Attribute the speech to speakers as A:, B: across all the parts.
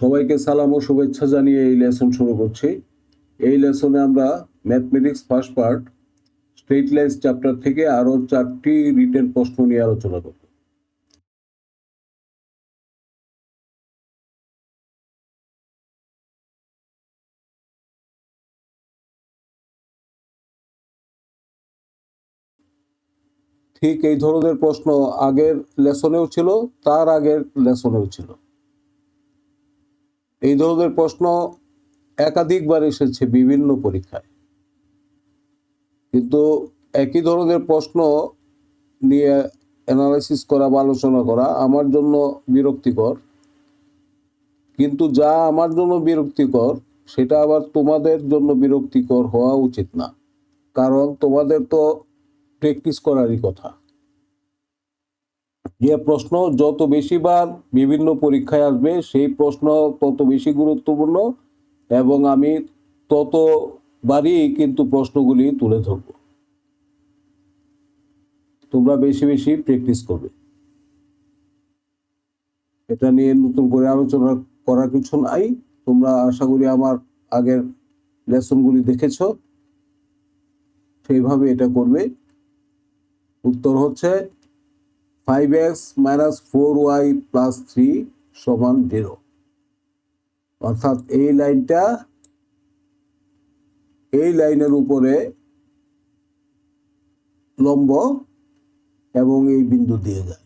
A: সবাইকে সালাম ও শুভেচ্ছা জানিয়ে এই লেসন শুরু করছি। এই লেসনে আমরা mathematics first part straight lines chapter থেকে আরও চারটি রিটেন প্রশ্ন নিয়ে আলোচনা করব। ঠিক এই ধরনের প্রশ্ন আগের লেসনেও ছিল, তার আগের লেসনেও ছিল। এই ধরনের প্রশ্ন একাধিকবার এসেছে বিভিন্ন পরীক্ষায়। কিন্তু একই ধরনের প্রশ্ন নিয়ে অ্যানালাইসিস করা বা আলোচনা করা আমার জন্য বিরক্তিকর। কিন্তু যা আমার জন্য বিরক্তিকর, সেটা আবার তোমাদের জন্য বিরক্তিকর হওয়া উচিত না। কারণ তোমাদের তো প্র্যাকটিস করারই কথা। যে প্রশ্ন যত বেশিবার বিভিন্ন পরীক্ষায় আসবে, সেই প্রশ্ন তত বেশি গুরুত্বপূর্ণ এবং আমি ততবারই কিন্তু প্রশ্নগুলি তুলে ধরব। তোমরা বেশি বেশি প্র্যাকটিস করবে। এটা নিয়ে নতুন করে আলোচনা করার কিছু নাই। তোমরা আশা করি আমার আগের লেসনগুলি দেখেছ। সেইভাবে এটা করবে। উত্তর হচ্ছে five x minus four y plus three সমান জিরো অর্থাৎ এই লাইনটা এই লাইনের উপরে লম্ব এবং এই বিন্দু দিয়ে যায়।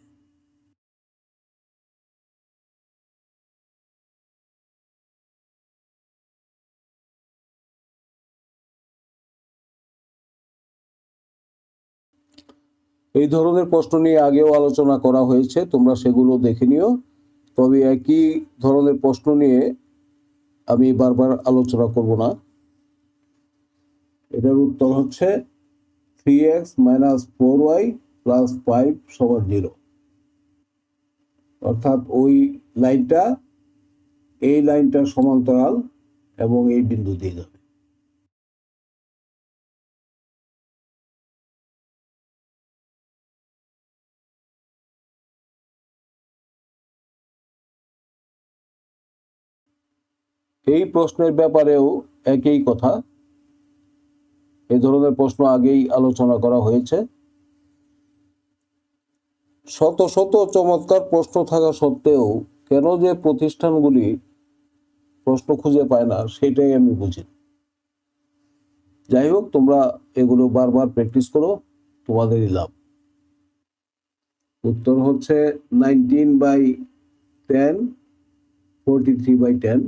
A: এই ধরনের প্রশ্ন নিয়ে আগেও আলোচনা করা হয়েছে, তোমরা সেগুলো দেখে নিও। তবে একই ধরনের প্রশ্ন নিয়ে আমি বারবার আলোচনা করব না। এটার উত্তর হচ্ছে three x minus four y plus five সমান জিরো অর্থাৎ ওই লাইনটা, এই লাইনটার সমান্তরাল এবং এই বিন্দু দিয়ে এই প্রশ্নের ব্যাপারেও একই কথা। এই ধরনের প্রশ্ন আগেই আলোচনা করা হয়েছে। শত শত চমৎকার প্রশ্ন থাকা সত্ত্বেও কেন যে প্রতিষ্ঠানগুলি প্রশ্ন খুঁজে পায় না, সেটাই আমি বুঝি যাই হোক, তোমরা এগুলো বারবার প্র্যাকটিস করো, তোমাদেরই লাভ। উত্তর হচ্ছে nineteen by ten forty three by ten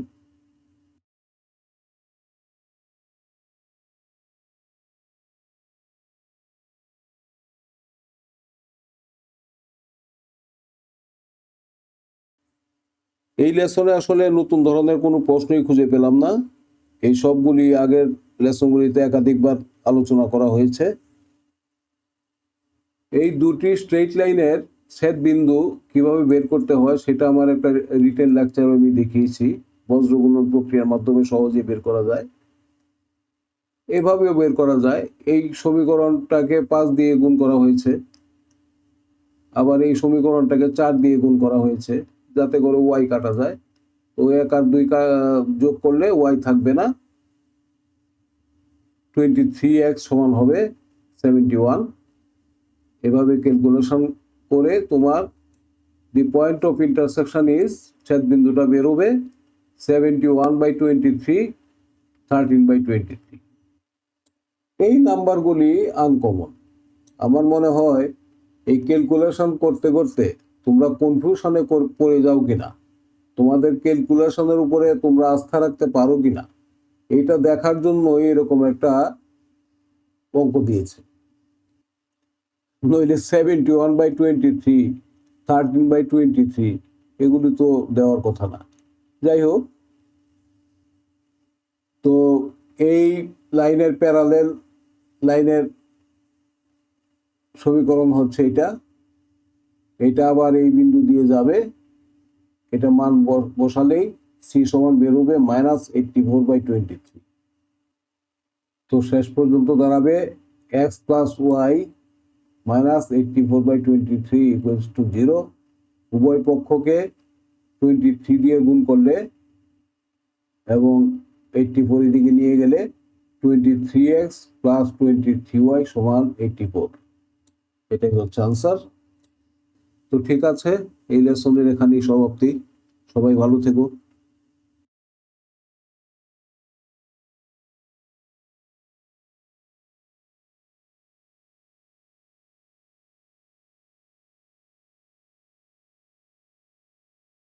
A: এই লেসনে আসলে নতুন ধরনের কোনো প্রশ্নই খুঁজে পেলাম না। এই সবগুলি আগের লেসনগুলিতে একাধিকবার আলোচনা করা হয়েছে। এই দুটি স্ট্রেট লাইনের ছেদ বিন্দু কীভাবে বের করতে হয় সেটা আমার একটা রিটেন লেকচার আমি দেখিয়েছি। বজ্রগুণন প্রক্রিয়ার মাধ্যমে সহজে বের করা যায়। এভাবেও বের করা যায়। এই সমীকরণটাকে পাঁচ দিয়ে গুণ করা হয়েছে। আবার এই সমীকরণটাকে চার দিয়ে গুণ করা হয়েছে। যাতে করে ওয়াই কাটা যায়। তো এক আর দুই যোগ করলে ওয়াই থাকবে না। টোয়েন্টি থ্রি এক্স সমান হবে সেভেন্টি ওয়ান এভাবে ক্যালকুলেশন করে তোমার the point of intersection is ছেদ বিন্দুটা বেরোবে seventy one by twenty three thirteen by twenty three এই নাম্বারগুলি আনকমন আমার মনে হয় এই ক্যালকুলেশন করতে করতে তোমরা কনফিউশনে পড়ে যাও কিনা? তোমাদের ক্যালকুলেশনের উপরে তোমরা আস্থা রাখতে পারো কিনা? এটা দেখার জন্য এরকম একটা অঙ্ক দিয়েছে। নইলে seventy one by twenty three thirteen by twenty three এগুলি তো দেওয়ার কথা না। যাই হোক, তো এই লাইনের প্যারালেল লাইনের সমীকরণ হচ্ছে এটা। এটা আবার এই বিন্দু দিয়ে যাবে। এটা মান বসালেই সি সমান বেরোবে minus eighty four by twenty three তো শেষ পর্যন্ত দাঁড়াবে x plus y minus eighty four by twenty three equals to zero উভয় পক্ষকে টোয়েন্টি থ্রি দিয়ে গুণ করলে এবং এইটটি ফোর এদিকে নিয়ে গেলে twenty three x plus twenty three y সমান এইটটি ফোর এটাই হচ্ছে আনসার তো ঠিক আছে এই লেসনের এখানেই সমাপ্তি। সবাই ভালো থেকো।